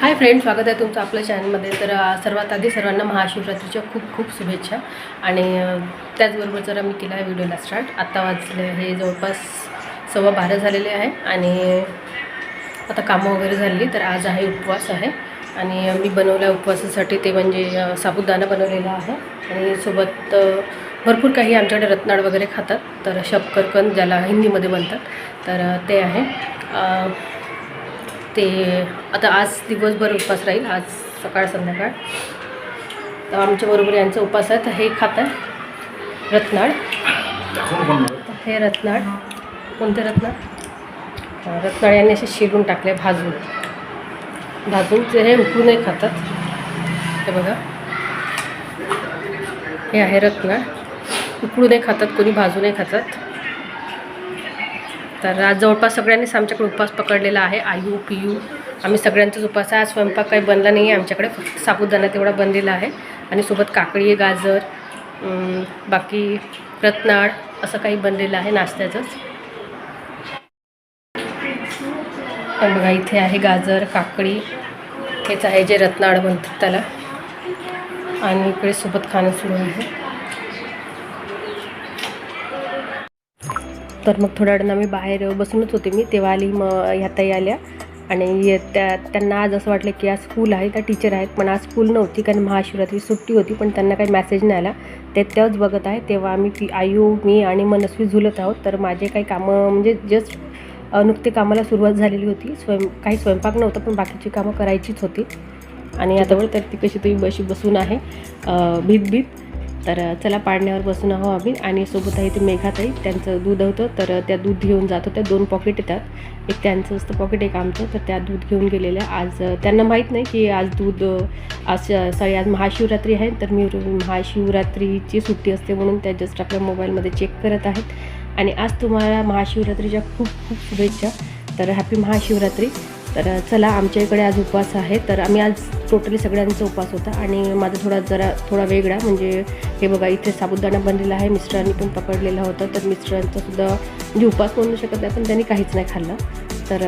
Hi friend स्वागत आहे तुमचं आपल्या चॅनलमध्ये तर सर्वात आधी सर्वांना महाशिवरात्रीच्या खूप खूप शुभेच्छा. आणि त्याचबरोबर जरा मी केला आहे व्हिडिओला स्टार्ट आत्ता वाजले हे जवळपास सव्वा बारा झालेले आहे. आणि आता कामं वगैरे झाली तर आज आहे उपवास आहे. आणि मी बनवल्या उपवासासाठी ते म्हणजे साबुदाणा बनवलेला आहे. आणि सोबत भरपूर काही आमच्याकडे रत्नाळ वगैरे खातात. तर शक्करकंद ज्याला हिंदीमध्ये म्हणतात. तर ते आहे. ते आता आज दिवसभर उपवास राहील आज सकाळ संध्याकाळ. तर आमच्याबरोबर यांचा उपवास आहे तर हे खात आहे. रत्नाळ. हे रत्नाळ. कोणते रत्नाळ? रत्नाळ यांनी असे शिरून टाकले भाजून. भाजून ते हे उकडूनही खातात. हे बघा. हे आहे रत्नाळ. उकडूनही खातात कोणी भाजूनही खातात. तर आज जवळपास सगळ्यांनीच आमच्याकडे उपवास पकडलेला आहे. आयू पियू आम्ही सगळ्यांचाच उपवास आहे. आज स्वयंपाक काही बनला नाही आहे आमच्याकडे फक्त साबुदाणा तेवढा बनलेला आहे. आणि सोबत काकडी गाजर बाकी रत्नाळ असं काही बनलेलं आहे नाश्त्याचंच. पण बघा इथे आहे गाजर काकडी. हेच आहे जे रत्नाळ म्हणतात त्याला. आणि इकडे सोबत खाणं सुरू आहे. तर मग थोड्या वेळानं मी बाहेर बसूनच होते मी. तेव्हा आली मग ह्या ताई आल्या. आणि त्या त्यांना आज असं वाटलं की आज स्कूल आहे त्या टीचर आहेत. पण आज स्कूल नव्हती कारण महाशिवरात्री सुट्टी होती पण त्यांना काही मेसेज नाही आला. ते तेव्हाच बघत आहे. तेव्हा आम्ही ती आयू मी आणि मनस्वी झुलत आहोत. तर माझे काही कामं म्हणजे जस्ट नुकते कामाला सुरुवात झालेली होती. स्वयं काही स्वयंपाक नव्हतं पण बाकीची कामं करायचीच होती. आणि आता तर ती कशी तुम्ही बशी बसून आहे. भीत भीत तर चला पाडण्यावर बसून आहो आम्ही आणि सोबत आहे ते मेघाताई. त्यांचं दूध होतं तर त्या दूध घेऊन जात होत्या. दोन पॉकेट येतात. एक त्यांचं असतं पॉकेट एक आमचं. तर त्या दूध घेऊन गेलेल्या. आज त्यांना माहीत नाही की आज दूध आज सॉरी आज महाशिवरात्री आहे. तर मी महाशिवरात्रीची सुट्टी असते म्हणून त्या जस्ट आपल्या मोबाईलमध्ये चेक करत आहेत. आणि आज तुम्हाला महाशिवरात्रीच्या खूप खूप शुभेच्छा. तर हॅपी महाशिवरात्री. तर चला आमच्या इकडे आज उपवास आहे. तर आम्ही आज टोटली सगळ्यांचा उपवास होता आणि माझा थोडा जरा थोडा वेगळा. म्हणजे हे बघा इथे साबुदाणा बनलेला आहे. मिस्टरांनी पण पकडलेला होता. तर मिस्टरांचा सुद्धा म्हणजे उपवास म्हणू शकत नाही पण त्यांनी काहीच नाही खाल्लं. तर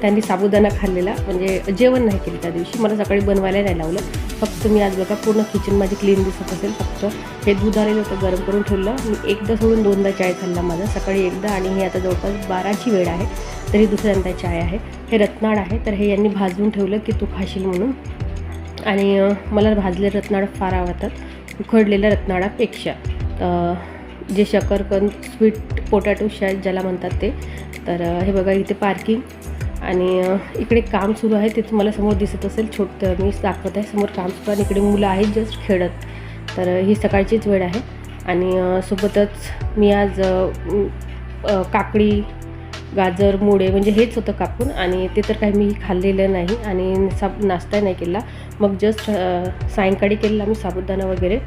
त्यांनी साबुदाणा खाल्लेला. म्हणजे जेवण नाही केलं त्या दिवशी. मला सकाळी बनवायला नाही लावलं. फक्त मी आज बघा पूर्ण किचन माझी क्लीन दिसत असेल. फक्त हे दूध आलेलं होतं गरम करून ठेवलं. मी एकदा सोडून दोनदा चाय खाल्ला माझा. सकाळी एकदा आणि हे आता जवळपास बाराची वेळ आहे. तरी दुसऱ्यांदा चाय आहे. हे रत्नाळ आहे. तर हे यांनी भाजून ठेवलं की तू खाशील म्हणून. आणि मला भाजले रत्नाळ फार आवडतात. उखडलेल्या रत्नाळापेक्षा जे शकरकंद स्वीट पोटॅटो शॅट ज्याला म्हणतात ते. तर हे बघा इथे पार्किंग. आणि इकडे काम सुरू आहे. ते तुम्हाला समोर दिसत असेल. छोटं मी दाखवत आहे. समोर काम सुरू आणि इकडे मुलं आहेत जस्ट खेळत. तर ही सकाळचीच वेळ आहे. आणि सोबतच मी आज काकडी गाजर मुळे म्हणजे हेच होतं कापून आणि ते तर काही मी खाल्लेलं नाही आणि साब नाश्ता नाही केला. मग जस्ट सायंकाळी केलेला मी साबुदाणा वगैरे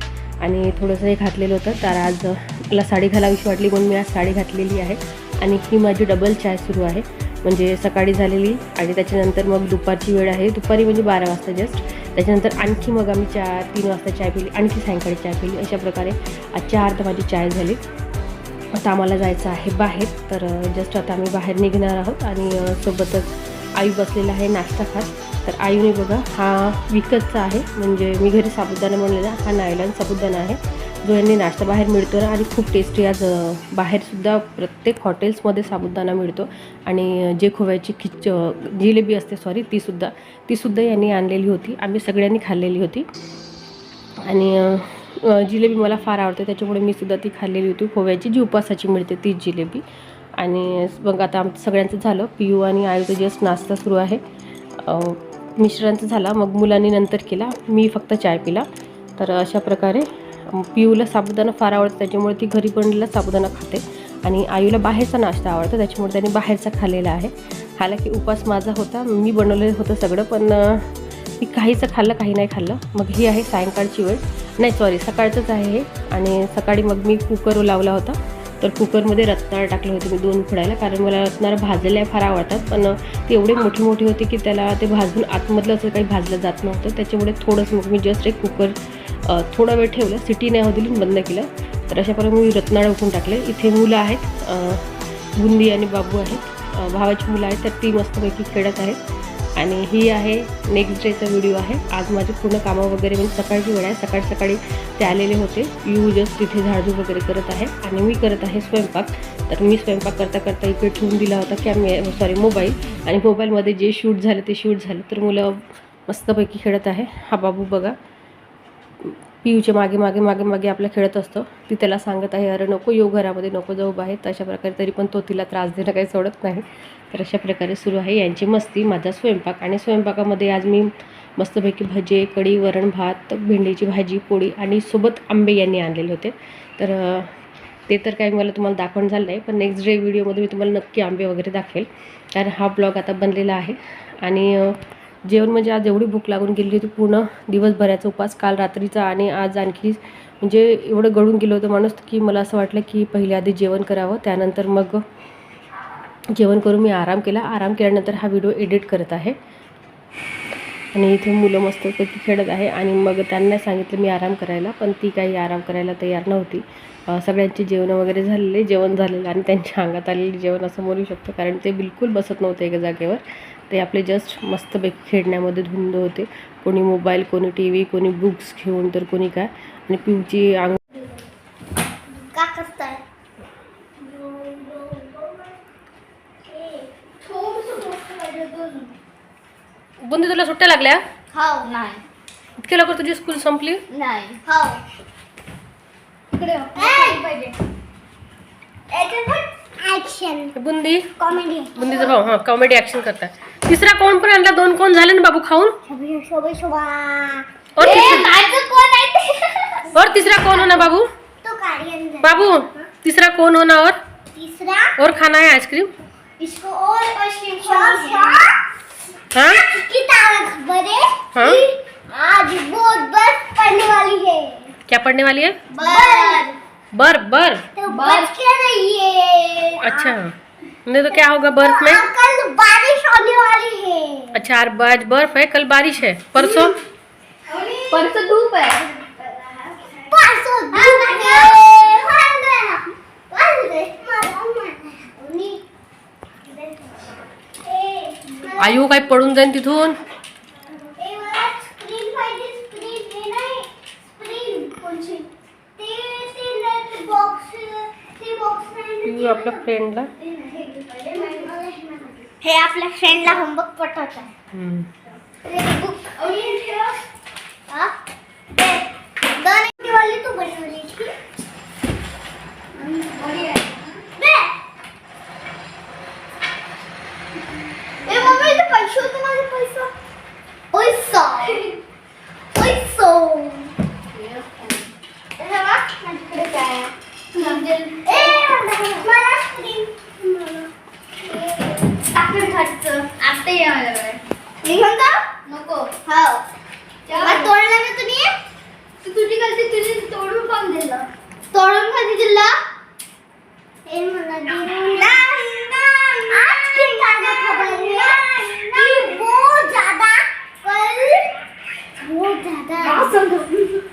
आणि थोडंसं हे घातलेलं होतं. तर आज मला साडी घालावीशी वाटली म्हणून मी आज साडी घातलेली आहे आणि ही माझी डबल चाय सुरू आहे. म्हणजे सकाळी झालेली आणि त्याच्यानंतर मग दुपारची वेळ आहे. दुपारी म्हणजे बारा वाजता जस्ट त्याच्यानंतर आणखी मग आम्ही चार तीन वाजता चाय पिली आणखी सायंकाळी चाय पिली. अशा प्रकारे आजच्या अर्ध माझी चाय झाली. आता आम्हाला जायचं आहे बाहेर. तर जस्ट आता आम्ही बाहेर निघणार आहोत आणि सोबतच आई बसलेला आहे नाश्ता खात. तर आईने बघा हा विकतचा आहे. म्हणजे मी घरी साबुदाणा म्हणलेला हा नायलॉन साबुदाणा आहे. जो यांनी नाश्ता बाहेर मिळतो ना आणि खूप टेस्टी आज बाहेरसुद्धा प्रत्येक हॉटेल्समध्ये साबुदाणा मिळतो. आणि जे खोव्याची खिच जिलेबी असते सॉरी तीसुद्धा तीसुद्धा यांनी आणलेली होती. आम्ही सगळ्यांनी खाल्लेली होती. आणि जिलेबी मला फार आवडते त्याच्यामुळे मी सुद्धा ती खाल्लेली होती. खोव्याची जी उपासाची मिळते तीच जिलेबी. आणि मग आता आमचं सगळ्यांचं झालं. पियू आणि आयूचं जस्ट नाश्ता सुरू आहे. मिश्रांचं झाला. मग मुलांनी नंतर केला. मी फक्त चाय पिला. तर अशा प्रकारे पियूला साबुदाणा फार आवडतं. त्याच्यामुळे ती घरी बनलेला साबुदाणा खाते. आणि आईला बाहेरचा नाश्ता आवडतो. त्याच्यामुळे त्याने बाहेरचा खाल्लेला आहे. हालाकी उपास माझा होता. मी बनवलेलं होतं सगळं पण की काहीचं खाल्लं काही नाही खाल्लं. मग ही आहे सायंकाळची वेळ. नाही सॉरी सकाळचंच आहे हे. आणि सकाळी मग मी कुकर लावला होता. तर कुकरमध्ये रत्नाळ टाकले होते मी दोन फुडायला. कारण मला रत्नाळ भाजलेल्या फार आवडतात. पण ते एवढे मोठे मोठे होते की त्याला ते भाजून आतमधलं असं काही भाजलं जात नव्हतं. त्याच्यामुळे थोडंसं मग मी जस्ट एक कुकर थोडा वेळ ठेवलं. सिटी नाही होती बंद केलं. तर अशा प्रकारे मी रत्नाळ उठून टाकले इथे मुलं आहेत. बुंदी आणि बाबू आहेत. भावाची मुलं आहेत. तर ती मस्तपैकी खेळत आहेत. आणि ही आहे नेक्स्ट डेचा व्हिडिओ आहे. आज माझी पूर्ण कामं वगैरे म्हणजे सकाळची वेळ आहे. सकाळी सकाळी ते आलेले होते. यू जस्ट तिथे झाडझूड वगैरे करत आहे. आणि मी करत आहे स्वयंपाक. तर मी स्वयंपाक करता करता इकडे ठेवून दिला होता कॅमे सॉरी मोबाईल आणि मोबाईलमध्ये जे शूट झालं ते शूट झालं. तर मुलं मस्तपैकी खेळत आहे. हा बाबू बघा. पियूच्या मागे मागे मागे मागे आपलं खेळत असतो. ती त्याला सांगत आहे अरे नको येऊ घरामध्ये नको जाऊ बाहेर. तर अशा प्रकारे तरी पण तो तिला त्रास देणं काही सोडत नाही. तर अशा प्रकारे सुरू आहे यांची मस्ती माझा स्वयंपाक. आणि स्वयंपाकामध्ये आज मी मस्तपैकी भजे कढी वरण भात भेंडीची भाजी पोळी आणि सोबत आंबे यांनी आणलेले होते. तर ते तर काही मला तुम्हाला दाखवण झालं नाही पण नेक्स्ट डे व्हिडिओमध्ये मी तुम्हाला नक्की आंबे वगैरे दाखवेल. कारण हा ब्लॉग आता बनलेला आहे. आणि जेवण म्हणजे आज एवढी भूक लागून गेली होती पूर्ण दिवसभराचा उपास काल रात्रीचा आणि आज आणखी म्हणजे एवढं गळून गेलं होतं माणूस की मला असं वाटलं की पहिले आधी जेवण करावं त्यानंतर मग जेवण करून मी आराम केला. आराम केल्यानंतर हा व्हिडिओ एडिट करत आहे. आणि इथे मुलं मस्तपैकी खेळत आहे आणि मग त्यांना सांगितलं मी आराम करायला पण ती काही आराम करायला तयार नव्हती. सगळ्यांची जेवणं वगैरे झालेले जेवण झालेलं आणि त्यांच्या अंगात आलेले जेवण असं म्हणू शकतो कारण ते बिलकुल बसत नव्हते एका जागेवर. ते आपले जस्ट मस्तपैकी खेळण्यामध्ये धुंद होते. कोणी मोबाईल कोणी टी व्ही कोणी बुक्स घेऊन तर कोणी काय. आणि पिऊची करताय? बुंदी तुला सुट्ट्या लागल्या? हो नाही. इतक्या लवकर तुझी स्कूल संपली? नाही हो. इकडे पाहिजे. ऍक्शन बुंदी? कॉमेडी बुंदीचा भाऊ हां कॉमेडी ॲक्शन करतात तिसरा कोण पण आणला? दोन कोण झाले ना बाबू खाऊन? शोभा शोभा और तिसरा माझं कोण आहे और तीसरा कौन होना बाबू? तो बाबू तीसरा कौन होना और तीसरा? और खाना है आइसक्रीम? इसको और आइसक्रीम हाँ? खबर है? हाँ? आज बहुत बर्फ़ पड़ने वाली है। क्या पढ़ने वाली है? बर्फ़। बर बर। तो बच के रहिए अच्छा। नहीं तो क्या होगा बर्फ़ में? अच्छा यार आज बर्फ है कल बारिश है। परसों? परसों धूप है। परसों धूप है। आयु काय पडून जाईन तिथून? आपल्या फ्रेंडला हे आपल्या फ्रेंडला होमवर्क पटवत आहे गलती तुझी तोडून पण दिलं तोडून कधी दिलं हे। मला दिलं नाही नाही आज की खबर है कि बहुत ज़्यादा कल बहुत ज़्यादा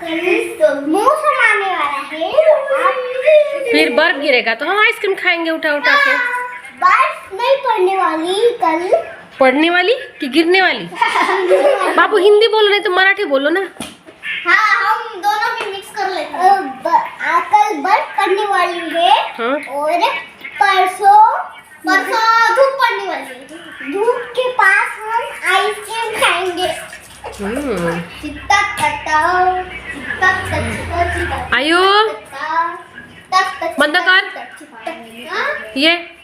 कल मौसम आने वाला है। फिर बर्फ़ गिरेगा तो हम आइसक्रीम खाएँगे उठा उठा के। बर्फ़ नहीं पड़ने वाली कल। पड़ने वाली कि गिरने वाली? बाबू हिंदी बोल रहे तो मराठी बोलो ना। हाँ हम दोनों भी मिक्स कर लेते हैं कल बर्फ़ पड़ने वाली है हाँ। और परसों परसों धूप पड़ने वाली है। धूप के पास हम आइसक्रीम खाएँगे। हम्म. आयु। बंद कर. ये।